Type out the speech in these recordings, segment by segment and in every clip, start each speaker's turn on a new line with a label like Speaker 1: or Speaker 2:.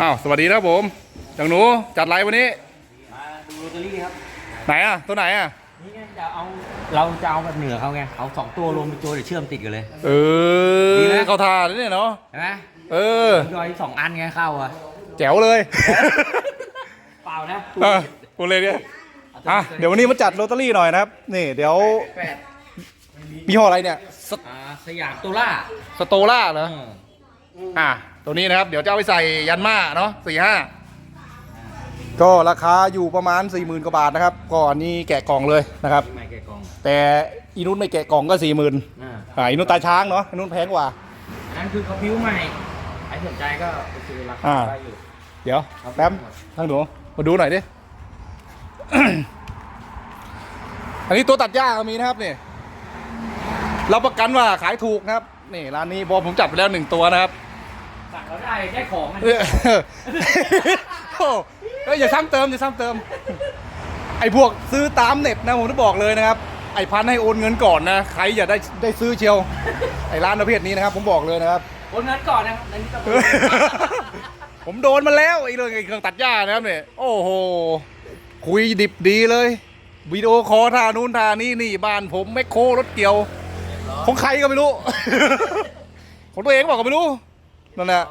Speaker 1: อ้าว สวัสดีนะครับผมอย่างหนูจัดไลฟ์วันนี้
Speaker 2: มาดูลอตเตอรี่ครับ
Speaker 1: ไหนอะ ตัวไหนอะ
Speaker 2: นี่ไงจะเอาเราจะเอาแบบเหนือเขาไง เอาสองตัวรวมเป็นตัวเดี๋ยวเชื่อมติดกันเลย
Speaker 1: เอ
Speaker 2: ดี
Speaker 1: อ
Speaker 2: ไหม
Speaker 1: เข้าท่าเลยเนี่ยเนาะ
Speaker 2: เห็นไหม
Speaker 1: เออ
Speaker 2: ย่อยสองอันไงเข้าอะ
Speaker 1: แจ๋วเลย
Speaker 2: เปล่านะ
Speaker 1: เออกูเลยเนี่ยอะ เดี๋ยววันนี้มาจัดลอตเตอรี่หน่อยนะครับ นี่เดี๋ยว
Speaker 2: แปด
Speaker 1: มีห้ออะไรเนี่ยส
Speaker 2: อ่าสยามตัวล่า
Speaker 1: สโตล่าเหรอ
Speaker 2: เออ
Speaker 1: อะ ตัวนี้นะครับ เดี๋ยวจะเอาไปใส่ยันมาเนาะสี่ห้าก็ราคาอยู่ประมาณ 4 0,000กว่าบาทนะครับก็อันนี้แกะกล่องเลยนะครับ
Speaker 2: ปีใหม่แกะกล่อง
Speaker 1: แต่อีนุ่นไม่แกะกล่องก็ 4 0,000ื่น
Speaker 2: อ่า
Speaker 1: อ่าอีนุ่นตาช้างเนาะอีนุ่นแพงกว่า
Speaker 2: อันนั้นคือเขาพิ้วใหม่ใครสนใจก็ไปซื้อราคา
Speaker 1: อ่า
Speaker 2: ได้อยู่
Speaker 1: เดี๋ยวแป๊บทางหนูมาดูหน่อยดิ อันนี้ตัวตัดหญ้าก็มีนะครับนี่เราประกันว่าขายถูกนะครับ นี่ร้านนี้พอผมจับไปแล้วหนึ่งตัวนะครับ
Speaker 2: สั่งเราได้ได้ของมัน
Speaker 1: เออโอ้เอ้ยอย่าซ้ำเติมอย่าซ้ำเติม ไอ้พวกซื้อตามเน็ตนะผมจะบอกเลยนะครับ ไอ้พันให้โอนเงินก่อนนะ ใครอย่าได้ได้ซื้อเชียว ไอ้ร้านประเภทนี้นะครับ ผมบอกเลยนะครับ
Speaker 2: โอนเงินก่อนนะครับอันนี้ก็
Speaker 1: ผมโดนมาแล้วไอ้เรื่องไอ้เครื่องตัดหญ้านะครับเนี่ยโอ้โห คุยดิบดีเลยวิดีโอคอลท่านู้นท่านี้นี่บ้านผมแมคโครรถเกี่ยว ของใครก็ไม่รู้ ของตัวเองบอกก็ไม่รู้ นั่นแหละ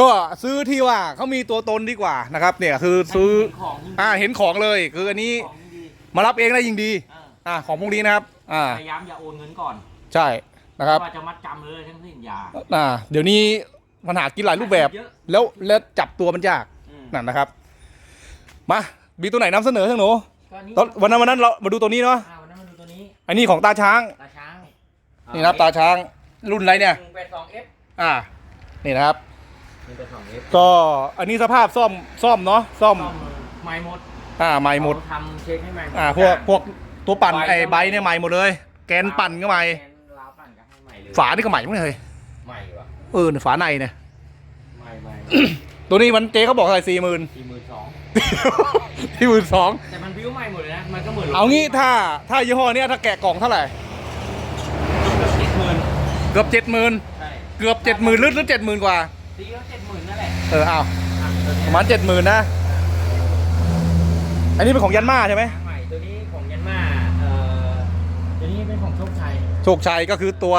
Speaker 1: ก็ซื้อที่ว่าเขามีตัวตนดีกว่านะครับ เนี่ยคือซื้อ
Speaker 2: ของยิ่ง
Speaker 1: อ่าเห็นของเลย คืออันนี้
Speaker 2: ของยิ่งดี
Speaker 1: มารับเองได้ยิ่งดี
Speaker 2: อ่า
Speaker 1: อ่าของพวกนี้นะครับ อ่า
Speaker 2: พยายามอย่าโอนเงินก่อน
Speaker 1: ใช่นะครับ
Speaker 2: ว่าจะมัดจำเลยทั้งสิ้นอยา
Speaker 1: อ่า เดี๋ยวนี้ปัญหากินหลายรูปแบบ
Speaker 2: เยอะ
Speaker 1: แล้วแล้วจับตัวมันยาก
Speaker 2: อืม
Speaker 1: นั่นนะครับ มามีตัวไหนนำเสนอทั้งหนู
Speaker 2: ก็นี่
Speaker 1: ตอนวันนั้นวันนั้นเรามาดูตัวนี้เนาะ
Speaker 2: อ่าวันนั้นมาดูตัวนี้
Speaker 1: อันนี้ของตาช้าง
Speaker 2: ตาช้าง
Speaker 1: นี่นะครับตาช้างรุ่นอะไรเนี่ย
Speaker 2: หนึ่งแปดสองเอฟ
Speaker 1: อ่า นี่นะครับ
Speaker 2: หนึ่งแปดสองเอฟ
Speaker 1: ก็อันนี้สภาพซ่อมซ่อมเนาะซ่อม
Speaker 2: ไม้หมด
Speaker 1: อ่าใหม่หมด
Speaker 2: เขาทำเช็คให้ใหม่หมด
Speaker 1: อ่าพวกพวกตัวปั่นไอ้ใบเนี่ยใหม่หมดเลย แกนปั่นก็ใหม่
Speaker 2: แกนราวปั่นก็ให้ใหม่เลย
Speaker 1: ฝานี่ก็ใหม่มั้งเลย
Speaker 2: ใหม่วะ
Speaker 1: เออฝาในเนี่ย
Speaker 2: ใหม่ใหม่
Speaker 1: ตัวนี้มันเจ๊เขาบอกเท่าไหร่สี่หมื่น
Speaker 2: สี่หมื่นสอง
Speaker 1: ที่หมื่นสอง
Speaker 2: แต่มันบิ้วใหม่หมดเลยนะ มันก็เหมือน
Speaker 1: เอางี้ถ้าถ้ายี่ห้อเนี้ยถ้าแกะกล่องเท่าไหร่
Speaker 2: เจ็ดหมื่น
Speaker 1: เกือบเจ็ดหมื่น
Speaker 2: ใช่
Speaker 1: เกือบเจ็ดหมื่นหรือหรือเจ็ดหมื่นกว่า
Speaker 2: ตีก็เจ็ดหมื่นนั่นแหละ
Speaker 1: เออเอา
Speaker 2: อะตัว
Speaker 1: ป
Speaker 2: เนี้ย
Speaker 1: ระมาณเจ็ดหมื่นนะ อันนี้เป็นของยันมาใช่ไหม
Speaker 2: ใหม่ตัวนี้ของยันมาเอ่อตัวนี้เป็นของโชคชัย
Speaker 1: โชคชัยก็คือตัว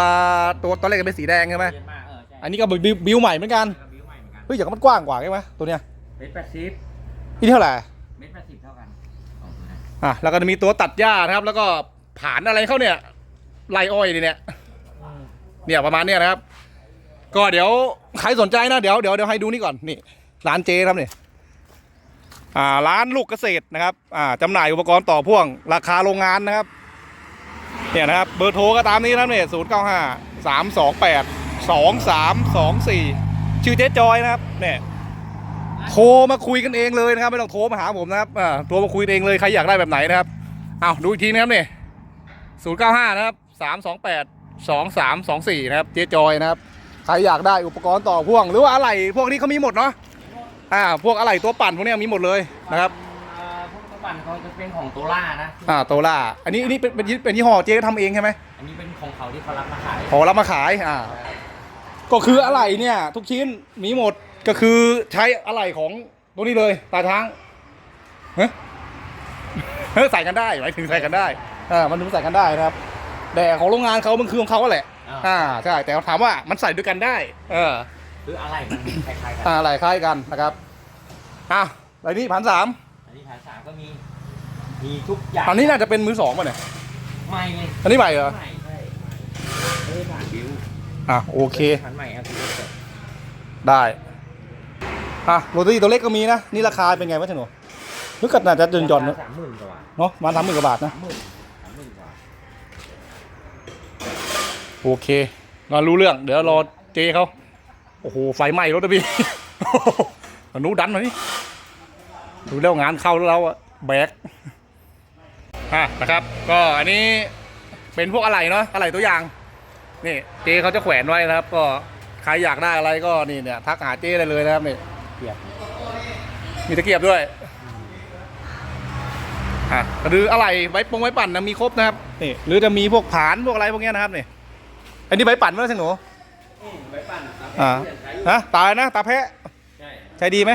Speaker 1: ตัวตอนแรกเป็นสีแดงใช่ไหม
Speaker 2: ยันมาเออใช่
Speaker 1: อันนี้ก็บิวบิวใหม่เหมือนกัน
Speaker 2: แล้วก็บิ้วใหม่เหมือนกัน
Speaker 1: เฮ้ยอย่างมันกว้างกว่าใช่ไหมตัวเนี้ย
Speaker 2: เมตรแปดสิบ
Speaker 1: นี่เท่าไหร่
Speaker 2: เมตรแปดสิบเท่ากันสองตัวนั้น
Speaker 1: อะแล้วก็จะมีตัวตัดหญ้านะครับ แล้วก็ผานอะไรเข้าเนี่ยไลอ้อยนี่เนี่ยเนี่ยประมาณเนี้ยนะครับ ก็เดี๋ยวใครสนใจนะเดี๋ยวเดี๋ยวเดี๋ยวให้ดูนี่ก่อนนี่ร้านเจครับเนี่ยอ่าร้านลูกเกษตรนะครับอ่าจำหน่ายอุปกรณ์ต่อพ่วง ราคาโรงงานนะครับเนี่ยนะครับเบอร์โทรก็ตามนี้นะเนี่ยศูนย์เก้าห้าสามสองแปดสองสามสองสี่ชื่อเจ๊จอยนะครับเนี่ยโทรมาคุยกันเองเลยนะครับ ไม่ต้องโทรมาหาผมนะครับอ่าโทรมาคุยกันเองเลยใครอยากได้แบบไหนนะครับเอาดูอีกทีนะครับเนี่ยศูนย์เก้าห้านะครับสามสองแปดสองสามสองสี่นะครับ เจ๊จอยนะครับ ใครอยากได้อุปกรณ์ต่อพ่วง หรือว่าอะไหล่พวกนี้เขามีหมดเนาะอ่าพวกอะไหล่ตัวปั่นพวกเนี้ยมีหมดเลยนะครับ
Speaker 2: เอ่อพวกตัวปั่นเขาจะเป็นของโตล่านะ
Speaker 1: อ่าโตล่าอันนี้อันนี้เป็นเป็นเป็นยี่ห้อเจ๊ทำเองใช่ไหม
Speaker 2: อันนี้เป็นของเขาที่เขารับมาขาย
Speaker 1: ขอรับมาขายอ่าก็คืออะไหล่เนี่ย ทุกชิ้นมีหมดก็คือใช้อะไหล่ของตัวนี้เลยตาช้างเฮ้ยเฮ้ยใส่กันได้หมายถึงใส่กันได้อ่ามันถึงใส่กันได้นะครับ แต่ของโรงงานเขามันคือของเขาแหละ อ่าใช่แต่ถามว่ามันใส่ด้วยกันได้ เออ
Speaker 2: หรืออะไรมันคล้ายๆกัน
Speaker 1: อ่าอะไรคล้ายกันนะครับอะอะไรนี่พันสาม
Speaker 2: อันนี้ฐานสามก็มี มีทุกอย่าง
Speaker 1: อันนี้น่าจะเป็นมือสองป่ะเนี่ย
Speaker 2: ใหม่ไง
Speaker 1: อันนี้ใหม่เหรอ
Speaker 2: ใหม่ใช่ไม่ได้ผ่านบิว
Speaker 1: อะโอเค
Speaker 2: ฐานใหม่ครับพี่เได้
Speaker 1: อะโรตีตัวเล็กก็มีนะ นี่ราคาเป็นไงวะท่านหนูนึกกัดน่าจะจนจอนๆเนอะ
Speaker 2: สามหมื่นกว่าบาท
Speaker 1: เนาะประมาณสามหมื่นกว่าบาทนะ
Speaker 2: สามหมื่นสามหมื่นกว่า
Speaker 1: โอเคเรารู้เรื่อง เดี๋ยวรอเจเขาโอ้โหไฟไหม้รถนะพี่อนุดันหน่อยนี่ดูแล้วงานเข้าแล้วเราอะแบกอะนะครับ ก็อันนี้เป็นพวกอะไรเนาะอะไรตัวอย่างนี่เจเขาจะแขวนไว้นะครับ ก็ใครอยากได้อะไรก็นี่เนี่ยทักหาเจได้เลยนะครับนี่
Speaker 2: เกียบ
Speaker 1: มีตะเกียบด้วยอะหรืออะไรไว้ปงไว้ปั่นนะมีครบนะครับนี่หรือจะมีพวกผานพวกอะไรพวกเนี้ยนะครับนี่ อันนี้ใบปั่นไหมล่ะสิหนู
Speaker 2: ไว้ปั่นครับ
Speaker 1: อ่า
Speaker 2: เปลี่ยนใช้
Speaker 1: ฮะตายนะตาแพะใช้ดีไหม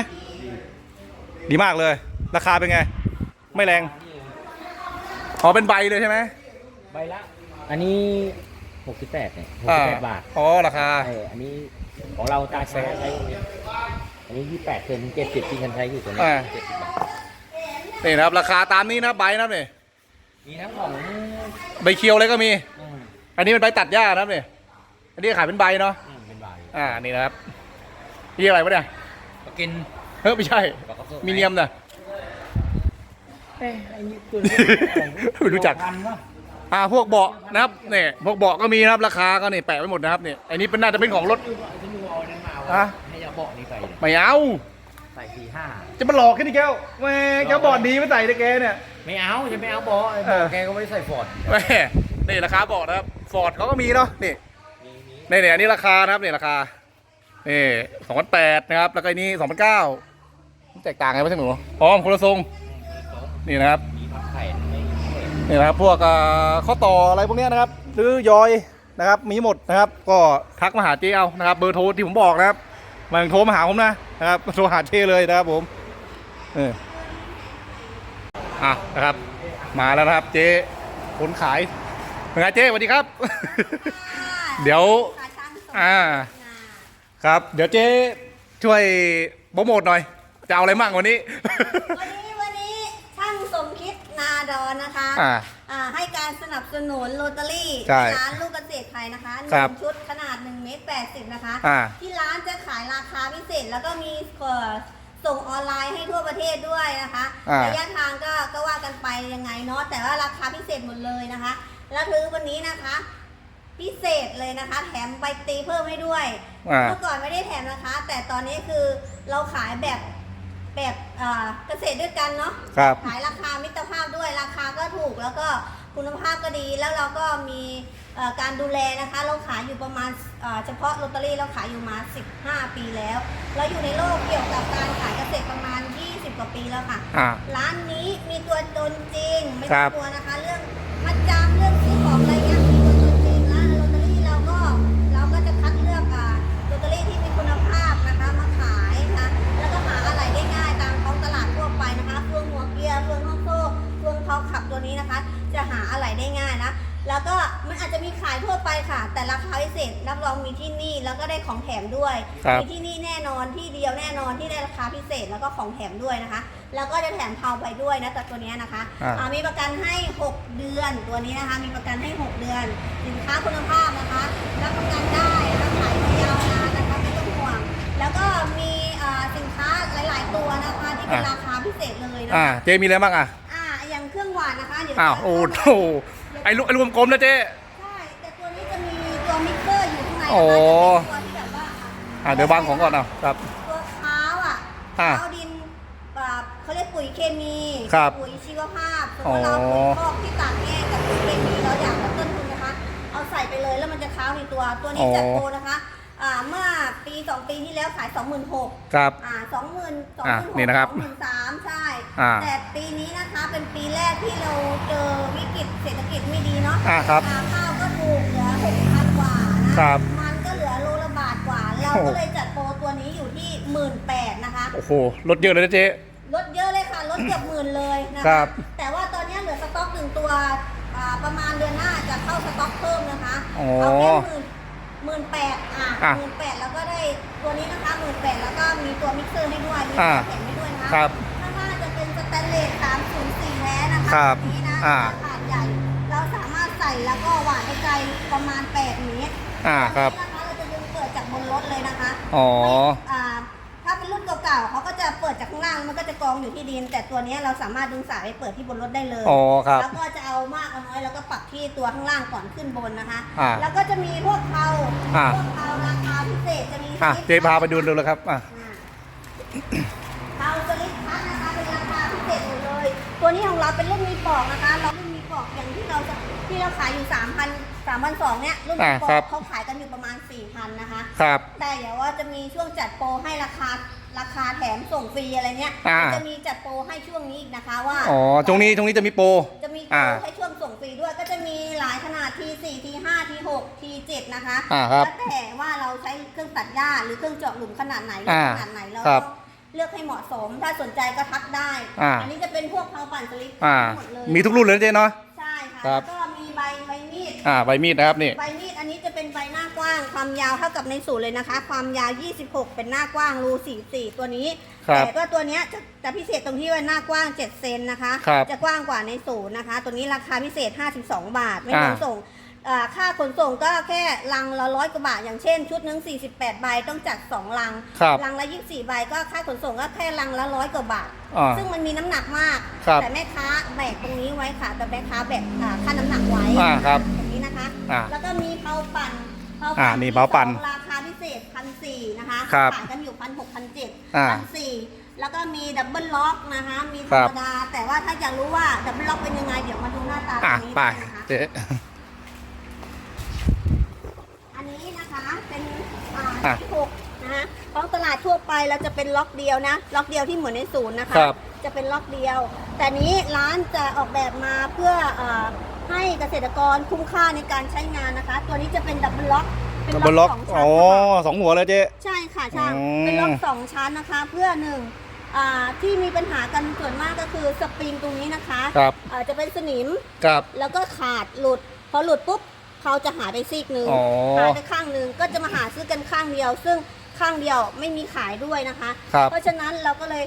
Speaker 1: ดีมากเลย ราคาเป็นไง ไม่แรงอ๋อเป็นใบเลยใช่ไหม
Speaker 2: ใบละ อันนี้หกสิบแปดเนี่ยหก
Speaker 1: อ่า
Speaker 2: สิบแปดบาท
Speaker 1: อ๋อราคา
Speaker 2: เอออันนี้ของเราตาใช้ใช้อันนี้ยี่แปดเซนเจ็ดสิบที่ฉันใช้อยู่ตัวนี้
Speaker 1: อ่า
Speaker 2: เจ็ดสิบบาท
Speaker 1: นี่นะครับราคาตามนี้นะใบนะครับนี่
Speaker 2: มีทั้งของ
Speaker 1: ใบเคียวเลยก็มี
Speaker 2: อืม
Speaker 1: อันนี้เป็นใบตัดหญ้านะครับนี่อันนี้ขายเป็นใบเนาะ
Speaker 2: อืมเป็นใบ
Speaker 1: อ่า นี่นะครับนี่อะไรวะเนี่ย
Speaker 2: ก็กิน
Speaker 1: เฮ้ยไม่ใช่
Speaker 2: ปลากระสด
Speaker 1: มีเนียมนะ
Speaker 2: เอ้ยไอ้นี่ตัวนี้
Speaker 1: ไม่รู้จัก
Speaker 2: พันวะ
Speaker 1: อ่า พวกเบาะนะครับเนี่ยพวกเบาะก็มีนะครับ ราคาก็นี่แปะไว้หมดนะครับเนี่ยอันนี้เป็นน่าจะเป็นของรถ
Speaker 2: ฉันดูเอาอันนั้นมา
Speaker 1: ฮะ
Speaker 2: วะให้เอาเบาะนี้ไปเนี่ย
Speaker 1: ไม่เอา
Speaker 2: ใส่สี่ห้า
Speaker 1: จะมาหลอกแค่นี้แก้วแม่แก้วบอดดีไม่ใส่เลยแกเนี่ย
Speaker 2: ไม่เอาจะไม่เอาเบาะไอ้
Speaker 1: เออ
Speaker 2: เบาะแกก็ไม่ได้ใส่ฟอร์ด
Speaker 1: แม่ นี่ราคาบอกนะครับฟอร์ดเขาก็มีเนาะนี่
Speaker 2: มีมี
Speaker 1: นี่เนี่ยอันนี้ราคานะครับนี่ราคานี่สองพันแปดนะครับ แล้วก็อันนี้สองพันเก้าแตกต่างกันไหมช่างหนูอ๋อคนละทรงนี่นะครับ
Speaker 2: มีพักไข่ไม่
Speaker 1: นี่นะครับพวกเอ่อข้อต่ออะไรพวกเนี้ยนะครับซื้อยอยนะครับ มีหมดนะครับ ก็ทักมาหาเจ๊เอานะครับ เบอร์โทรที่ผมบอกนะครับไมันโทรมาหาผมนะนะครับโทรหาเจ๊เลยนะครับผมเอออะนะครับ มาแล้วนะครับเจ๊คนขายเป็น ไงเจ๊สวัสดีครับ เดี๋ยว
Speaker 3: ขาช่างส่ง
Speaker 1: อ่า
Speaker 3: งาน
Speaker 1: ครับ เดี๋ยวเจ๊ช่วยโปรโมทหน่อย จะเอาอะไรมั่งวันนี้
Speaker 3: วันนี้วันนี้ช่างสมคิดนาดอนนะคะ
Speaker 1: อ่า
Speaker 3: อ่าให้การสนับสนุนโรตารี่
Speaker 1: ใช่
Speaker 3: ร้านลูกเกษตรไทยนะคะห
Speaker 1: ครั
Speaker 3: นึ่
Speaker 1: บ
Speaker 3: งชุดขนาด1เมตร80 นะคะ
Speaker 1: อ่า
Speaker 3: ที่ร้านจะขายราคาพิเศษแล้วก็มีเอ่อส่งออนไลน์ให้ทั่วประเทศด้วยนะคะ
Speaker 1: อ่า
Speaker 3: ระยะทางก็ก็ว่ากันไปยังไงเนาะแต่ว่าราคาพิเศษหมดเลยนะคะ แล้วคือวันนี้นะคะ พิเศษเลยนะคะ แถมใบตีเพิ่มให้ด้วย
Speaker 1: อ่า
Speaker 3: เมื่อก่อนไม่ได้แถมนะคะ แต่ตอนนี้คือเราขายแบบแบบเอ่อเกษตรด้วยกันเนาะ
Speaker 1: ครับ
Speaker 3: ขายราคามิตรภาพด้วยราคาก็ถูกแล้วก็คุณภาพก็ดีแล้วเราก็มีเอ่อการดูแลนะคะ เราขายอยู่ประมาณเอ่อเฉพาะลอตเตอรี่เราขายอยู่มา 15 ปีแล้ว เราอยู่ในโลกเกี่ยวกับการขายเกษตรประมาณ 20 กว่าปีแล้วค่ะ
Speaker 1: อ่า
Speaker 3: ร้านนี้มีตัวตนจริงไม่
Speaker 1: ครั
Speaker 3: ต้อง
Speaker 1: บ
Speaker 3: กลัวนะคะ เรื่อง มัดจำเรื่องซื้อของอะไรเงี้ยมีตัวตนจริงร้านลอตเตอรี่เราก็เราก็จะคัดเลือกอ่าลอตเตอรี่ที่มีคุณภาพนะคะมาขายนะคะแล้วก็หาอะไรได้ง่ายตามท้องตลาดทั่วไปนะคะเฟืองหัวเกียร์เฟืองห้องโซ่เฟืองเขาขับตัวนี้นะคะ จะหาอะไรได้ง่ายนะ แล้วก็มันอาจจะมีขายทั่วไปค่ะ แต่ราคาพิเศษรับรองมีที่นี่แล้วก็ได้ของแถมด้วย
Speaker 1: ครับ
Speaker 3: มีที่นี่แน่นอนที่เดียวแน่นอนที่ได้ราคาพิเศษแล้วก็ของแถมด้วยนะคะ แล้วก็จะแถมเผาไปด้วยนะแต่ตัวเนี้ยนะคะ
Speaker 1: อ่า
Speaker 3: อ่ามีประกันให้ 6 เดือนตัวนี้นะคะ มีประกันให้ 6 เดือน สินค้าคุณภาพนะคะรับประกันได้นะคะขายมายาวนานนะคะไม่ต้องห่วง แล้วก็มีอ่าสินค้าหลาย ๆ ตัวนะคะ ที่เป็นราคาพิเศษเลยนะ
Speaker 1: อ่า
Speaker 3: คะ
Speaker 1: เจ๊มีอะไรบ้างอะ
Speaker 3: อ่าอย่างเครื่องหวานนะคะเดี๋ยว
Speaker 1: อ้าว
Speaker 3: จะ
Speaker 1: โอ้
Speaker 3: เข้า
Speaker 1: โห
Speaker 3: ไป
Speaker 1: ไอ้ลูกไอ้รวมกลมนะเจ๊
Speaker 3: ใช่ แต่ตัวนี้จะมีตัวมิกเซอร์อยู่ข้างใน
Speaker 1: โอ้
Speaker 3: นะคะจะเป็นตัวที่แบบว่า
Speaker 1: อ่าเดี๋ยววางของก่อนเอาครับ
Speaker 3: ตัวเท้าอะ
Speaker 1: อ่า
Speaker 3: เท้าดินแบบเขาเรียกปุ๋ยเคมี
Speaker 1: ครับ
Speaker 3: ปุ๋ยชีวภาพสมมติเราปุ๋ยคอกที่ตากแห้งกับปุ๋ยเคมีเราอยากลดต้นทุนนะคะ เอาใส่ไปเลยแล้วมันจะเท้าในตัว ตัวนี้
Speaker 1: อ๋อ
Speaker 3: จัดโปรนะคะ อ่าเมื่อปี2ปีที่แล้วขาย26,000
Speaker 1: ครับ
Speaker 3: อ่าสองหมื่นสอง
Speaker 1: อะ
Speaker 3: หมื่น
Speaker 1: นี่นะครับ
Speaker 3: สองหมื่นสามใช่
Speaker 1: อ่า
Speaker 3: แต่ปีนี้นะคะเป็นปีแรกที่เราเจอวิกฤตเศรษฐกิจไม่ดีเนาะ
Speaker 1: อ่าครับ
Speaker 3: อ่าข้าวก็ถูกเหลือหกพันกว่านะครับมันก็เหลือโลละบาทกว่า เรา
Speaker 1: โอ้
Speaker 3: ก็เลยจัดโปรตัวนี้อยู่ที่หมื่นแปดนะคะ
Speaker 1: โอ้โหลดเยอะเลยนะเจ๊
Speaker 3: ลดเยอะเลยค่ะลดเกือบหมื่นเลยนะ
Speaker 1: ครั
Speaker 3: คะ
Speaker 1: บ
Speaker 3: แต่ว่าตอนนี้เหลือสต็อกหนึ่งตัวอ่าประมาณเดือนหน้าจะเข้าสต็อกเพิ่มนะคะ
Speaker 1: อ๋อ
Speaker 3: เอาแค่หมื่น หมื่นแปดอะ
Speaker 1: อะ
Speaker 3: หมื่นแปดแล้วก็ได้ตัวนี้นะคะหมื่นแปดแล้วก็มีตัวมิกเซอร์ให้ด้วยมี
Speaker 1: อะ
Speaker 3: ตัวแถมให้ด้วยนะคะ
Speaker 1: ครับ
Speaker 3: ข้างหน้าจะเป็นสแตนเลส304แท้นะคะ
Speaker 1: ครับ
Speaker 3: ตัวนี้นะ
Speaker 1: อ่า
Speaker 3: ขนาดใหญ่ เราสามารถใส่แล้วก็หวานไปไกลประมาณ8เมตร
Speaker 1: อ่าครับ
Speaker 3: ตัวนี้นะคะเราจะดึงเปิดจากบนรถเลยนะคะ
Speaker 1: อ๋อ
Speaker 3: ไม่อ่าถ้า เป็นรุ่นเก่าๆเขาก็จะเปิดจากข้างล่างมันก็จะกองอยู่ที่ดิน แต่ตัวนี้เราสามารถดึงสายไปเปิดที่บนรถได้เลย
Speaker 1: อ๋อครับ
Speaker 3: แล้วก็จะเอามากเอาน้อยแล้วก็ปรับที่ตัวข้างล่างก่อนขึ้นบนนะคะ
Speaker 1: อ่า
Speaker 3: แล้วก็จะมีพวกเทา
Speaker 1: อ่า
Speaker 3: พวกเทาราคาพิเศษจะมี
Speaker 1: อะ
Speaker 3: สลิป
Speaker 1: เจ๊พาไปดูดูเลยครับอะ
Speaker 3: เทาสลิปพัดนะคะเป็นราคาพิเศษหมดเลย ตัวนี้ของเราเป็นรุ่นมีปอกนะคะ เรารุ่นมีปอกอย่างที่เราจะที่เราขายอยู่3 0 0 0 3 2 0 0เนี่ยรุ่นมีป
Speaker 1: อ่า
Speaker 3: อ
Speaker 1: ครั
Speaker 3: ก
Speaker 1: บ
Speaker 3: เขาขายกันอยู่ประมาณ4,000นะคะ
Speaker 1: ครับ
Speaker 3: แต่เดี๋ยวว่าจะมีช่วงจัดโปรให้ราคา ราคาแถมส่งฟรีอะไรเนี้ย
Speaker 1: อ่า
Speaker 3: จะมีจัดโปรให้ช่วงนี้อีกนะคะว่า
Speaker 1: อ๋อตรงนี้ตรงนี้จะมีโปร
Speaker 3: จะมีโป
Speaker 1: อ่า
Speaker 3: รให้ช่วงส่งฟรีด้วย ก็จะมีหลายขนาด T4 T5 T6 T7 นะคะ
Speaker 1: อ่าครับ
Speaker 3: แล้วแต่ว่าเราใช้เครื่องตัดหญ้าหรือเครื่องเจาะหลุมขนาดไหน
Speaker 1: อ่า
Speaker 3: ขนาดไหนเรา
Speaker 1: ครับ
Speaker 3: ก็เลือกให้เหมาะสม ถ้าสนใจก็ทักได้
Speaker 1: อ่า
Speaker 3: นนี้จะเป็นพวกเพาปั่นสลิป
Speaker 1: อ่า
Speaker 3: ทั้งหมดเลย
Speaker 1: มีทุกรุ่นเลยนะเจ๊เนาะ
Speaker 3: ใช่ค่ะ
Speaker 1: ครับ
Speaker 3: แล้วก็มีใบใบมีด
Speaker 1: อ่าใบมีดนะครับนี่
Speaker 3: ใบมีด ว้างความยาวเท่ากับในสูตรเลยนะคะ ความยาว 26 เป็นหน้ากว้างรู44ตัวนี้
Speaker 1: ครับ
Speaker 3: แต่ก็ตัวเนี้ยจะจะพิเศษตรงที่ว่าหน้ากว้าง 7 เซนนะคะ
Speaker 1: ครับ
Speaker 3: จะกว้างกว่าในสูตรนะคะ ตัวนี้ราคาพิเศษ 52 บาท ไม่รวม
Speaker 1: อ่า
Speaker 3: ส่งอ่าค่าขนส่งก็แค่ลังละร้อยกว่าบาท อย่างเช่น ชุดหนึง 48 ใบต้องจัด 2 ลัง
Speaker 1: ครับ
Speaker 3: ลังละ 24 ใบก็ค่าขนส่งก็แค่ลังละร้อยกว่าบาท
Speaker 1: อ่า
Speaker 3: ซึ่งมันมีน้ำหนักมาก
Speaker 1: ครับ
Speaker 3: แต่แม่ค้าแบกตรงนี้ไว้ค่ะ แต่แม่ค้าแบกอ่าค่าน้ำหนักไว้
Speaker 1: อ่าครับ
Speaker 3: แบบนี้นะคะ
Speaker 1: อ่า
Speaker 3: แล้วก็มีเผาปั่นเผา
Speaker 1: อ่า
Speaker 3: ปั่น
Speaker 1: นี่เผาปั่น
Speaker 3: ที่สองราคาพิเศษพันสี่นะคะ
Speaker 1: ครับ
Speaker 3: ขายกันอยู่พันหกพันเจ็ด
Speaker 1: อ่า
Speaker 3: พันสี่แล้วก็มีดับเบิลล็อกนะคะ มีธ
Speaker 1: ค
Speaker 3: ร
Speaker 1: รั
Speaker 3: ร
Speaker 1: บ
Speaker 3: มดา แต่ว่าถ้าอยากรู้ว่าดับเบิลล็อกเป็นยังไง เดี๋ยวมาดูหน้าตาต
Speaker 1: อะ
Speaker 3: รงนี้
Speaker 1: ไป
Speaker 3: นะคะ
Speaker 1: เจ๊
Speaker 3: อันนี้นะคะเป็นอ่า
Speaker 1: อะ
Speaker 3: ที่หกนะคะท้องตลาดทั่วไปเราจะเป็นล็อกเดียวนะ ล็อกเดียวที่เหมือนในศูนย์นะคะ
Speaker 1: ครับ
Speaker 3: จะเป็นล็อกเดียว แต่นี้ร้านจะออกแบบมาเพื่อเออ ให้เกษตรกรคุ้มค่าในการใช้งานนะคะ ตัวนี้จะเป็นดับเบิลล็อกเป็น
Speaker 1: ดับเบิลล็อก
Speaker 3: สองชั้
Speaker 1: อ๋
Speaker 3: น
Speaker 1: อ
Speaker 3: นะคะ
Speaker 1: สองหัวเลยเจ๊
Speaker 3: ใช่ค่ะช่าง
Speaker 1: อืม
Speaker 3: เป็นล็อกสองชั้นนะคะ เพื่อหนึ่งอ่าที่มีปัญหากันส่วนมากก็คือสปริงตรงนี้นะคะ
Speaker 1: ครับ
Speaker 3: อ่าจะเป็นสนิม
Speaker 1: ครับ
Speaker 3: แล้วก็ขาดหลุด พอหลุดปุ๊บเขาจะหายไปซีกหนึ่ง
Speaker 1: อ๋อ
Speaker 3: หายไปข้างหนึ่งก็จะมาหาซื้อกันข้างเดียว ซึ่งข้างเดียวไม่มีขายด้วยนะคะ
Speaker 1: ครับ
Speaker 3: เพราะฉะนั้นเราก็เลย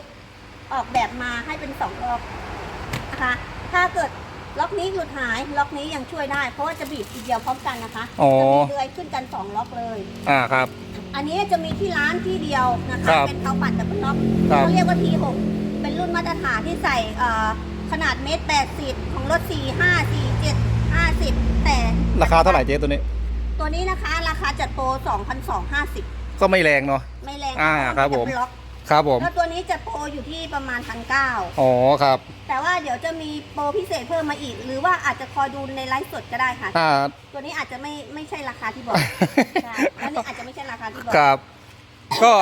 Speaker 3: ออกแบบมาให้เป็นสองล็อกนะคะ ถ้าเกิด ล็อกนี้หลุดหายล็อกนี้ยังช่วยได้ เพราะว่าจะบีบทีเดียวพร้อมกันนะคะ
Speaker 1: อ๋อ
Speaker 3: จะมีเดือยขึ้นกันสองล็อกเลย
Speaker 1: อ่าครับ
Speaker 3: อันนี้จะมีที่ร้านที่เดียวนะ
Speaker 1: ครั
Speaker 3: คะ
Speaker 1: บ
Speaker 3: เป็นเตาปั่นดับเบิลล็อก
Speaker 1: ครับ
Speaker 3: เขาเรียกว่า T6 เป็นรุ่นมาตรฐานที่ใส่เอ่อขนาดเมตรแปดสิบของรถ 4 5 4 7 50 แต่
Speaker 1: ราคาเท่าไหร่เจ๊ตัวนี้
Speaker 3: ตัวนี้นะคะ ราคาจัดโปร2,250
Speaker 1: ก็ไม่แรงเนาะ
Speaker 3: ไม่แรง
Speaker 1: อ่าครับผม
Speaker 3: ดับเบิลล็อก
Speaker 1: ครับผม
Speaker 3: แล้วตัวนี้จัดโปรอยู่ที่ประมาณพันเก้า
Speaker 1: อ๋อครับ
Speaker 3: แต่ว่าเดี๋ยวจะมีโปรพิเศษเพิ่มมาอีก หรือว่าอาจจะคอยดูในไลฟ์สดก็ได้ค่ะ
Speaker 1: อ่า
Speaker 3: ตัวนี้อาจจะไม่ไม่ใช่ราคาที่บอกใช่ตัวนี้อาจจะไม่ใช่ราคาที่บอก
Speaker 1: ครับ ก็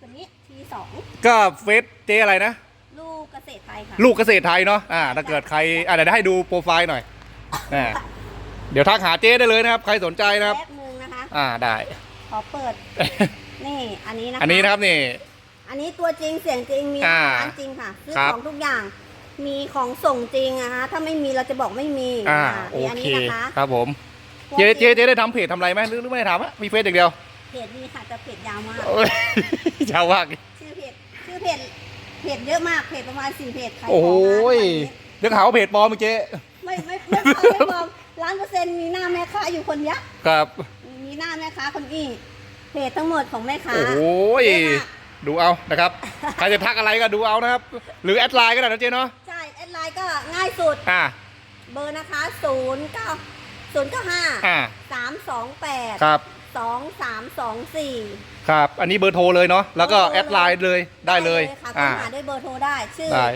Speaker 3: ตัวนี้ทีสอง
Speaker 1: ก็เฟซเจ๊อะไรนะ
Speaker 3: ลูกเกษตรไทยค่ะ
Speaker 1: ลูกเกษตรไทยเนาะอ่าถ้าเกิดใครอ่าเดี๋ยวให้ดูโปรไฟล์หน่อยอ่าเดี๋ยวทักหาเจ๊ได้เลยนะครับ ใครสนใจนะครับ
Speaker 3: แป๊บนึงนะคะ
Speaker 1: อ่าได้
Speaker 3: ขอเปิด นี่ อันนี้นะคะ
Speaker 1: อันนี้นะครับนี่
Speaker 3: อันนี้ตัวจริงเสียงจริงมี
Speaker 1: อ่า
Speaker 3: ร้านจริงค่ะซื้อ
Speaker 1: ครับ
Speaker 3: ของทุกอย่าง มีของส่งจริงอะฮะถ้าไม่มีเราจะบอกไม่มี
Speaker 1: อ่า
Speaker 3: อ่า
Speaker 1: โอ
Speaker 3: มีอัน
Speaker 1: เค
Speaker 3: นี้นะคะ
Speaker 1: ครับผม
Speaker 3: ตัว
Speaker 1: เจ๊
Speaker 3: จริง
Speaker 1: เจ๊เจ๊ได้ทำเพจทำอะไรไหมหรือหรือไม่ได้ทำอะมีเฟซอย่างเดียว
Speaker 3: เพจนี้ค่ะจะเพจยาวมาก
Speaker 1: โอ้ยชาวว่าง
Speaker 3: ชื่อเพจชื่อเพจเพจเยอะมากเพจประมาณสี่เพจขายข
Speaker 1: โอ้
Speaker 3: อง
Speaker 1: โห
Speaker 3: ร้าน
Speaker 1: ยเดี๋ยวหาว่าเพจปลอมเมื่อกี้
Speaker 3: ไม่ไม่ไม่ไม่ไม่ปลอมร้านเปอร์เซ็นต์มีหน้าแม่ค้าอยู่คนเดียว
Speaker 1: ครับ
Speaker 3: มีหน้าแม่ค้าคนนี้เพจทั้งหมดของแม่ค้า
Speaker 1: โอ้ย
Speaker 3: เยอะมาก
Speaker 1: ดูเอานะครับ ใครจะทักอะไรก็ดูเอานะครับ หรือแอดไลน์ก็ได้นะเจ๊เนาะ
Speaker 3: ใช่แอดไลน์ก็ง่ายสุด
Speaker 1: อ่า
Speaker 3: เบอร์นะคะศูนย์เก้าศูนย์เก้าห้า
Speaker 1: อ่า
Speaker 3: สามสองแปด
Speaker 1: ครับ
Speaker 3: สองสามสองสี่
Speaker 1: ครับ อันนี้เบอร์โทรเลยเนาะ แล้วก็แอดไลน์เลยได้เลย
Speaker 3: ค่ะ
Speaker 1: อ่า
Speaker 3: ค้นหาด้วยเบอร์โทรได้ชื่อ
Speaker 1: ได้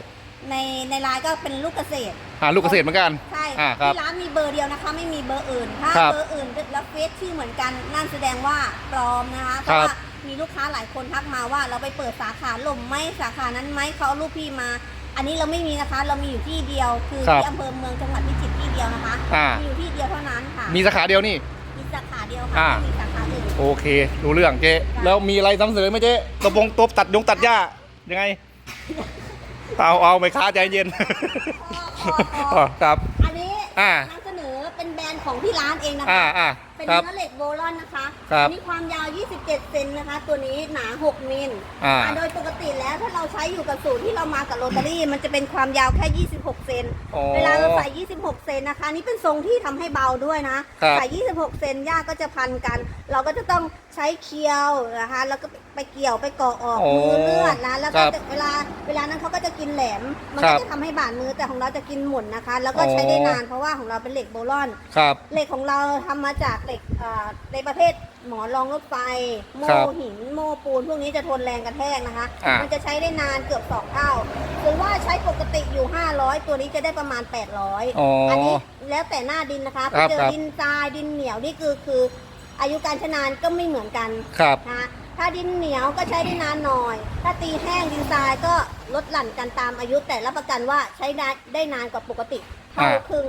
Speaker 3: ในในไลน์ก็เป็นลูกเกษตร
Speaker 1: อ่าลูกเกษตรเหมือนกัน
Speaker 3: ใช่
Speaker 1: อ่าครับ
Speaker 3: ที่ร้านมีเบอร์เดียวนะคะ ไม่มีเบอร์อื่น ถ้า
Speaker 1: ครับ
Speaker 3: เบอร์อื่นแล้วเฟซชื่อเหมือนกันนั่นแสดงว่าปลอมนะคะเพ
Speaker 1: ครั
Speaker 3: ราะ
Speaker 1: บ
Speaker 3: ว่า มีลูกค้าหลายคนทักมาว่าเราไปเปิดสาขาลมไหมสาขานั้นไหมเขาเอารูปพี่มา อันนี้เราไม่มีนะคะ เรามีอยู่ที่เดียวคือ
Speaker 1: ครับ
Speaker 3: ที่อำเภอเมืองจังหวัดพิจิตรที่เดียวนะคะ
Speaker 1: อ่า
Speaker 3: มี อยู่ที่เดียวเท่านั้นค่ะ
Speaker 1: มีสาขาเดียวนี่
Speaker 3: มีสาขาเดียว
Speaker 1: อ่า
Speaker 3: ค่ะไม่มีสาขาอื่น
Speaker 1: โอเครู้เรื่องเจ๊แล้วมีอะไรซ้ำเสนอไหมเจ๊ตะบงตบตัดยงตัดหญ้ายังไง เอาเอาไม่ค้าใจเย็น อ๋อ ครับ
Speaker 3: อันนี้
Speaker 1: อ่า
Speaker 3: นำเสนอเป็นแบรนด์ของที่ร้านเองนะ
Speaker 1: อ่า
Speaker 3: คะ
Speaker 1: อ่า
Speaker 3: เป็น
Speaker 1: ครับ
Speaker 3: เนื้อเหล็กโบลอนนะคะ
Speaker 1: ครับ
Speaker 3: อันี้ความยาว 27 เซนนะคะ ตัวนี้หนา 6 มิล
Speaker 1: อ่า
Speaker 3: อ่าโดยปกติแล้วถ้าเราใช้อยู่กับสูตรที่เรามากับโรตารี่ มันจะเป็นความยาวแค่ 26 เซน
Speaker 1: อ๋อ
Speaker 3: เวลาเราใส่ 26 เซนนะคะ นี่เป็นทรงที่ทำให้เบาด้วยนะ
Speaker 1: ครับ
Speaker 3: ใส่ 26 เซนหญ้าก็จะพันกัน เราก็จะต้อง ใช้เคียวนะคะแล้วก็ไปเกี่ยวไปเกาะออก
Speaker 1: โอ้
Speaker 3: มือเลือดนะแล้วก็
Speaker 1: ครับ
Speaker 3: จะเวลาเวลานั้นเขาก็จะกินแหลมมัน
Speaker 1: ครั
Speaker 3: ก็
Speaker 1: บ
Speaker 3: จะทำให้บาดมือแต่ของเราจะกินหมุนนะคะ แล้วก็ใช้ได้นานเพราะว่าของเราเป็นเหล็กโบลอน
Speaker 1: ครับ
Speaker 3: เหล็กของเราทำมาจากเหล็กเอ่อในประเภทหมอนรองรถไฟ โม่
Speaker 1: ครับ
Speaker 3: หินโม่ปูน พวกนี้จะทนแรงกระแทกนะคะ
Speaker 1: อ่ามั
Speaker 3: มันจะใช้ได้นานเกือบสองเท่าหรือว่าใช้ปกติอยู่ 500 ตัวนี้จะได้ประมาณ 800
Speaker 1: อ๋อ อั
Speaker 3: นนี้แล้วแต่หน้าดินนะคะ
Speaker 1: ครั
Speaker 3: ถ้า
Speaker 1: บ
Speaker 3: เจอ
Speaker 1: ครับ
Speaker 3: ดินทรายดินเหนียวนี่คือคือ อายุการใช้นานก็ไม่เหมือนกัน
Speaker 1: ครับ
Speaker 3: นะคะถ้าดินเหนียวก็ใช้ได้นานหน่อย ถ้าตีแห้งดินทรายก็ลดหลั่นกันตามอายุแต่รับประกันว่าใช้ได้ได้นานกว่าปกติเท่า
Speaker 1: อ่า
Speaker 3: ครึ่ง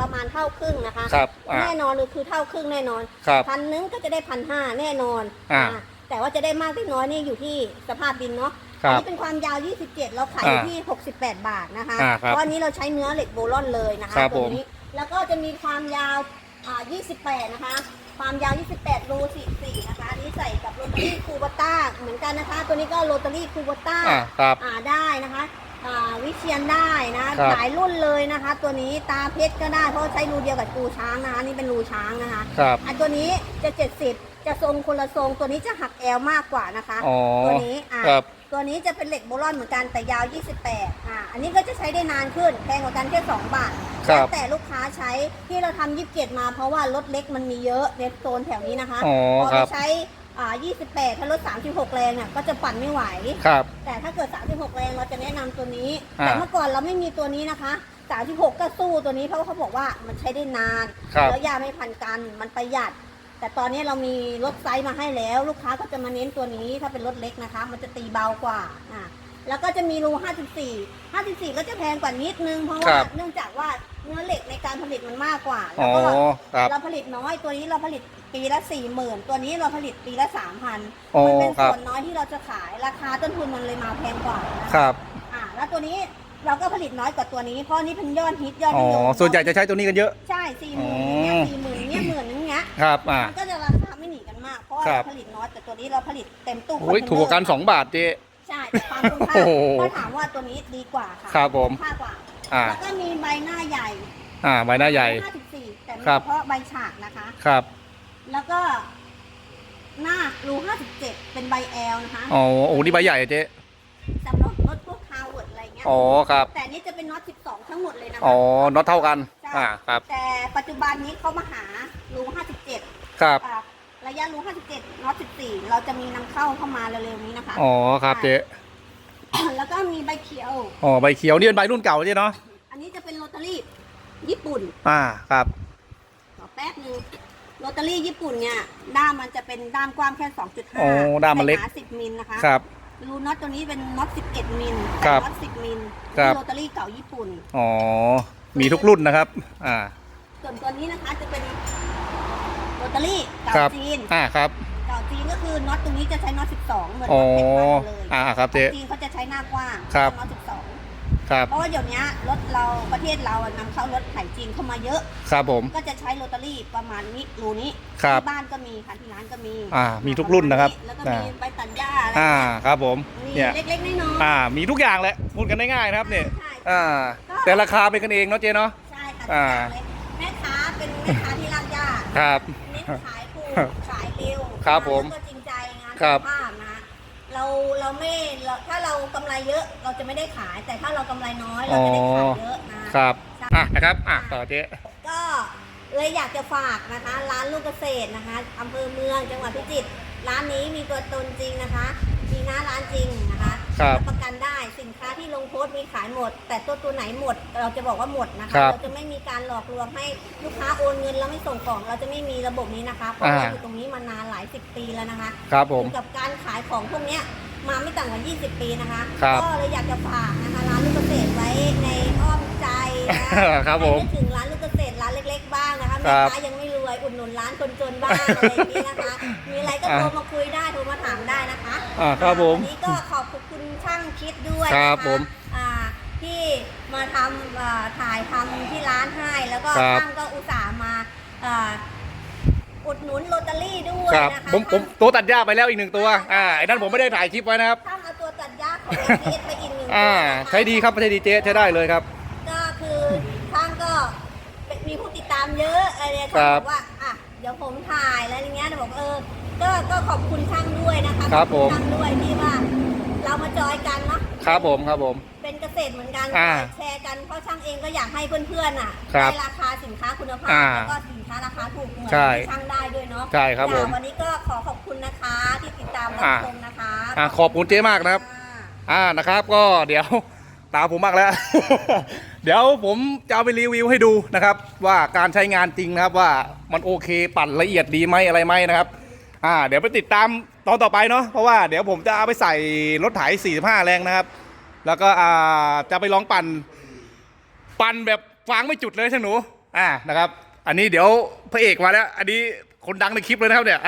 Speaker 3: ประมาณเท่าครึ่งนะคะ
Speaker 1: ครับอ่า
Speaker 3: แน่นอนเลยคือเท่าครึ่งแน่นอน
Speaker 1: ครับ
Speaker 3: พันนึงก็จะได้พันห้าแน่นอน
Speaker 1: อ่า
Speaker 3: อ่าแต่ว่าจะได้มากได้น้อยนี่อยู่ที่สภาพดินเนาะ
Speaker 1: ครับ
Speaker 3: อันนี้เป็นความยาว 27 เราขายอยู่
Speaker 1: อ่า
Speaker 3: ที่ 68 บาทนะคะ
Speaker 1: อ่าครับ
Speaker 3: เพราะอันนี้เราใช้เนื้อเหล็กโบลอนเลยนะคะ
Speaker 1: ครับ
Speaker 3: ตัวนี้แล้วก็จะมีความยาวอ่า28 นะคะ ความยาว 28รู44 นะคะ อันนี้ใส่กับโรตารี่คูบต้าเหมือนกันนะคะ ตัวนี้ก็โรตารี่คูบต้า
Speaker 1: อ่าครับ
Speaker 3: อ่าได้นะคะอ่า วิเชียนได้นะ ครับหลายรุ่นเลยนะคะ ตัวนี้ตาเพชรก็ได้เพราะว่าใช้รูเดียวกับรูช้างนะคะนี่เป็นรูช้างนะคะ
Speaker 1: ครับ
Speaker 3: อันตัวนี้จะ 70 จะทรงคนละทรงตัวนี้จะหักแอลมากกว่านะคะ
Speaker 1: อ๋อ
Speaker 3: ตัวนี้อ่า
Speaker 1: ครับ
Speaker 3: ตัวนี้จะเป็นเหล็กโบรอนเหมือนกันแต่ยาว 28อ่าอันนี้ก็จะใช้ได้นานขึ้นแพงกว่ากันแค่2บาท
Speaker 1: ครับ
Speaker 3: แล้วแต่ลูกค้าใช้ที่เราทำ27มาเพราะว่ารถเล็กมันมีเยอะในโซนแถวนี้นะคะ
Speaker 1: อ๋อ
Speaker 3: พอ
Speaker 1: ครั
Speaker 3: เรา
Speaker 1: บ
Speaker 3: ใช้ อ่า 28 ถ้ารถ 36 แรงเนี่ยก็จะปั่นไม่ไหว
Speaker 1: ครับ
Speaker 3: แต่ถ้าเกิด 36 แรงเราจะแนะนำตัวนี้
Speaker 1: อ่า
Speaker 3: แต่เมื่อก่อนเราไม่มีตัวนี้นะคะ 36 ก็สู้ตัวนี้เพราะว่าเขาบอกว่ามันใช้ได้นาน
Speaker 1: ครับ
Speaker 3: แล้วยาไม่พันกัน มันประหยัด แต่ตอนนี้เรามีรถไซส์มาให้แล้ว ลูกค้าก็จะมาเน้นตัวนี้ ถ้าเป็นรถเล็กนะคะ มันจะตีเบากว่า อ่า แล้วก็จะมีรู54 54 ก็จะแพงกว่านิดนึง เพราะ
Speaker 1: ครั
Speaker 3: ว่า
Speaker 1: บ
Speaker 3: เนื่องจากว่าเนื้อเหล็กในการผลิตมันมากกว่า
Speaker 1: อ๋
Speaker 3: แล้ว
Speaker 1: อ
Speaker 3: ก็
Speaker 1: ครับ
Speaker 3: เราผลิตน้อยตัวนี้เราผลิตปีละสี่หมื่นตัวนี้เราผลิตปีละสามพัน
Speaker 1: อ๋อ
Speaker 3: มัเป็น
Speaker 1: ครับ
Speaker 3: ส่วนน้อยที่เราจะขายราคาต้นทุนมันเลยมาแพงกว่านะครับ อ่าแล้วตัวนี้เราก็ผลิตน้อยกว่าตัวนี้เพราะนี่เป็นยอดฮิตยอด
Speaker 1: อ๋อ
Speaker 3: นิยม
Speaker 1: ส่วนใหญ่จะใช้ตัวนี้กันเยอะ
Speaker 3: ใช่สี่หมื่นเนี้ยสี่หมื่นเนี้ยหมื่นนึงเนี้ย
Speaker 1: ครับ อ่า
Speaker 3: มันก็จะราคาไม่หนีกันมาก เพราะว่า
Speaker 1: ครั
Speaker 3: เรา
Speaker 1: บ
Speaker 3: ผลิตน้อยแต่ตัวนี้เราผลิตเต็มตู้
Speaker 1: โอ้ย
Speaker 3: คเท
Speaker 1: ถูกกว่ากัน
Speaker 3: เร์
Speaker 1: 2บาทเจ๊
Speaker 3: ใช่แต่ความคุ้มค่า
Speaker 1: โอ้โห
Speaker 3: ถ้าถามว่าตัวนี้ดีกว่าค่ะ
Speaker 1: ครับผม
Speaker 3: คุ้ค่ากว่า
Speaker 1: อ่า
Speaker 3: แล้วก็มีใบหน้าใหญ่
Speaker 1: อ่าใบหน้าใหญ่
Speaker 3: 54แต่
Speaker 1: ครับ
Speaker 3: เฉพาะใบฉากนะคะ
Speaker 1: ครับ
Speaker 3: แล้วก็ หน้ารู57 เป็นใบแอลนะคะ
Speaker 1: อ๋อโอ้นี่ใบใหญ่อะเจ๊
Speaker 3: สำหรับรถพวกฮาวเวิร์ดอะไรเงี้ย
Speaker 1: อ๋อครับ
Speaker 3: แต่นี่จะเป็นน็อต12 ทั้งหมดเลยนะคะ
Speaker 1: อ๋อน็อตเท่ากัน
Speaker 3: ใช่
Speaker 1: อ่าครับ
Speaker 3: แต่ปัจจุบันนี้เขามาหารู57
Speaker 1: ครับ
Speaker 3: อ่า ระยะรู57น็อต14 เราจะมีนำเข้าเข้ามาเร็วๆนี้นะคะ
Speaker 1: อ๋อครับเจ๊
Speaker 3: แล้วก็มีใบเขียว
Speaker 1: อ๋อใบเขียวนี่เป็นใบรุ่นเก่าเจ๊เนาะ
Speaker 3: อันนี้จะเป็นโรตารี่ญี่ปุ่น
Speaker 1: อ่าครับ
Speaker 3: ขอแป๊บนึงโรตารี่ญี่ปุ่นเนี่ยด้ามมันจะเป็นด้ามกว้างแค่ 2.5
Speaker 1: โอ้ด้ามมันเล็ก
Speaker 3: แต่หนา10มิลนะคะ
Speaker 1: ครับ
Speaker 3: รูน็อตตัวนี้เป็นน็อต11มิล
Speaker 1: ค
Speaker 3: แต่
Speaker 1: รับ
Speaker 3: น็อต10มิล
Speaker 1: ครับ
Speaker 3: เป็นโรตารี่เก่าญี่ปุ่น
Speaker 1: อ๋อ มีทุกรุ่นนะครับ อ่า
Speaker 3: ส่วนตัวนี้นะคะจะเป็น โรตารี่เก่า
Speaker 1: ครับ
Speaker 3: จีน
Speaker 1: อ่าครับ
Speaker 3: เก่าจีนก็คือน็อตตรงนี้จะใช้น็อต12 เหมือน
Speaker 1: อ๋อ
Speaker 3: น็อตเต็มบ้านเลย
Speaker 1: อ่าครับเจ๊
Speaker 3: จีนเขาจะใช้หน้ากว้าง
Speaker 1: ครับ
Speaker 3: น็อต
Speaker 1: ครับ
Speaker 3: 12เพราะว่าเดี๋ยวนี้รถเราประเทศเราอะนำเข้ารถไถจีนเข้ามาเยอะ
Speaker 1: ครับผม
Speaker 3: ก็จะใช้โรตารี่ประมาณนี้รูนี้
Speaker 1: ครับ
Speaker 3: ที่บ้านก็มีค่ะที่ร้านก็มี
Speaker 1: อ่ามีทุกรุ่นนะครับ
Speaker 3: แล้วก็
Speaker 1: อ่า
Speaker 3: มีใบตัดหญ้าอะไร
Speaker 1: อ่า
Speaker 3: เงี้ย
Speaker 1: ครับผม
Speaker 3: มี
Speaker 1: เนี่ย
Speaker 3: เล็กๆน้อยๆ
Speaker 1: อ่ามีทุกอย่างแหละพูดกันได้ง่ายนะครับเนี่ย
Speaker 3: ใช่
Speaker 1: อ่าแต่ราคาเป็นกันเองเนาะเจ๊เนาะ
Speaker 3: ใช่ค่ะ
Speaker 1: อ่า
Speaker 3: ทุกอย่า งเลยแม่ค้าเป็นแม่ค้าที่รักยาก
Speaker 1: ครับ
Speaker 3: เน้นขายถูกขายเร็ว
Speaker 1: ครับผม
Speaker 3: แล้วก็จริงใจงาน
Speaker 1: ครับ
Speaker 3: สุขภาพนะเราเราไม่เราถ้าเรากำไรเยอะเราจะไม่ได้ขาย แต่ถ้าเรากำไรน้อยเราจะได้ขายเยอะนะครับ
Speaker 1: อะนะครับ อะต่อเจ๊
Speaker 3: ก็เลยอยากจะฝากนะคะ ร้านลูกเกษตรนะคะอำเภอเมืองจังหวัดพิจิตรร้านนี้มีตัวตนจริงนะคะ มีหน้าร้านจริงนะคะ
Speaker 1: ครับ
Speaker 3: รับประกันได้สินค้าที่ลงโพสต์มีขายหมด แต่ตัวตัวไหนหมด เราจะบอกว่าหมดนะคะ
Speaker 1: ครับ
Speaker 3: เราจะไม่มีการหลอกลวงให้ลูกค้าโอนเงินแล้วไม่ส่งของเราจะไม่มีระบบนี้นะคะเพราะเรา
Speaker 1: อ่า
Speaker 3: อยู่ตรงนี้มานานหลายสิบปีแล้วนะคะ
Speaker 1: ครับผม
Speaker 3: อยู่กับการขายของพวกเนี้ยมาไม่ต่ำกว่า 20 ปีนะคะ
Speaker 1: ครับ
Speaker 3: ก็เลยอยากจะฝากนะคะร้านลูกเกษตรไว้ในอ้อมใจนะครับ
Speaker 1: ผม
Speaker 3: ให้นึกถึงร้านลูกเกษตรร้านเล็ก ๆ บ้างนะคะ
Speaker 1: ค
Speaker 3: แม่
Speaker 1: รับ
Speaker 3: ค้ายังไม่ร วยอุดหนุนร้านคนจนบ้างอะไรอย่างนี้นะคะ มีอะไรก็โทรมาคุยได้โทรมาถามได้นะคะ
Speaker 1: อ่าครับผม
Speaker 3: วันนี้ก็ขอบคุณช่างคิดด้วย
Speaker 1: ค
Speaker 3: นะ
Speaker 1: รั
Speaker 3: คะ
Speaker 1: บผม
Speaker 3: อ่าที่มาทำอ่าถ่ายทำที่ร้านให้แล้วก็
Speaker 1: ครับ
Speaker 3: ช่างก็อุตส่าห์มาอ่าอุดหนุนโรตารี่ด้วย
Speaker 1: ครับ
Speaker 3: นะคะ
Speaker 1: ผมผมตัวตัดหญ้าไปแล้วอีกหนึ่งตัวอ่าไอ้นั่นผมไม่ได้ถ่ายคลิปไว้นะครับ
Speaker 3: ช่างเอาตัวตัดหญ้าของเอสไปอีกหนึ่งตัว
Speaker 1: อ่า
Speaker 3: นะคะ
Speaker 1: ใช้ดีครับใช้ดีเจ๊ใช้ได้เลยครับ
Speaker 3: ก็คือช่างก็มีผู้ติดตามเยอะ อะไรเนี่ย
Speaker 1: ครั
Speaker 3: ช่าง
Speaker 1: บ
Speaker 3: บอกว่าอะเดี๋ยวผมถ่ายอะไรอย่างเงี้ยแต่บอกเออก็ก็ขอบคุณช่างด้วยนะคะ
Speaker 1: ครับ
Speaker 3: ขอณ
Speaker 1: ผม
Speaker 3: ช่างด้วยที่ว่า เรามาจอยกันเนาะ
Speaker 1: ครับผมครับผม
Speaker 3: เป็นเกษตรเหมือนกัน
Speaker 1: อ่า
Speaker 3: แชร์กันเพราะช่างเองก็อยากให้เพื่อนๆอะ
Speaker 1: ครับ
Speaker 3: ได้ราคาสินค้าคุณภาพ
Speaker 1: อ่า
Speaker 3: แล้วก็สินค้าราคาถูกเหมือน
Speaker 1: ใช่
Speaker 3: ที่ช่างได้ด้วยเนาะ
Speaker 1: ใช่ครับผม
Speaker 3: จ้ะวันนี้ก็ขอขอบคุณนะคะที่ติดตามรับ
Speaker 1: อ่า
Speaker 3: ชมนะคะ
Speaker 1: อ่าขอบคุณเจ๊มากนะครับ อ่า นะครับ ก็เดี๋ยว ตามผมมากแล้ว เดี๋ยวผมจะเอาไปรีวิวให้ดูนะครับ ว่าการใช้งานจริงนะครับว่ามันโอเคปั่นละเอียดดีไหมอะไรไหมนะครับอ่าเดี๋ยวไปติดตามตอนต่อไปเนาะเพราะว่าเดี๋ยวผมจะเอาไปใส่รถไถ 45 แรงนะครับ แล้วก็อ่าจะไปลองปั่น ปั่นแบบฟางไม่จุดเลยช่างหนูอ่านะครับ อันนี้เดี๋ยวพระเอกมาแล้ว อันนี้คนดังในคลิปเลยนะครับเนี่ย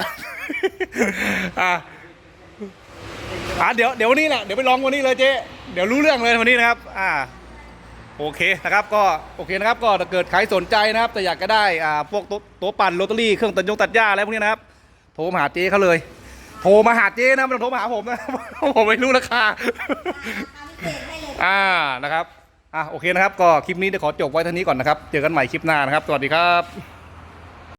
Speaker 1: อ่าอะเดี๋ยวเดี๋ยววันนี้แหละเดี๋ยวไปลองวันนี้เลยเจ๊เดี๋ยวรู้เรื่องเลยวันนี้นะครับ อ่า โอเคนะครับก็โอเคนะครับก็ถ้าเกิดใครสนใจนะครับแต่อยากจะได้อ่าพวกโต๊ะโต๊ะปั่นโรตารี่เครื่องตัดยงตัดหญ้าอะไรพวกนี้นะครับโทรมาหาเจ๊เขาเลย โทรมาหาเจ๊นะไม่ต้องโทรมาหาผมนะ ผมไม่รู้ราคา
Speaker 3: ทำพิเศษให้เลย
Speaker 1: อ่านะครับอะโอเคนะครับ ก็คลิปนี้เดี๋ยวขอจบไว้เท่านี้ก่อนนะครับ เจอกันใหม่คลิปหน้านะครับ สวัสดีครับ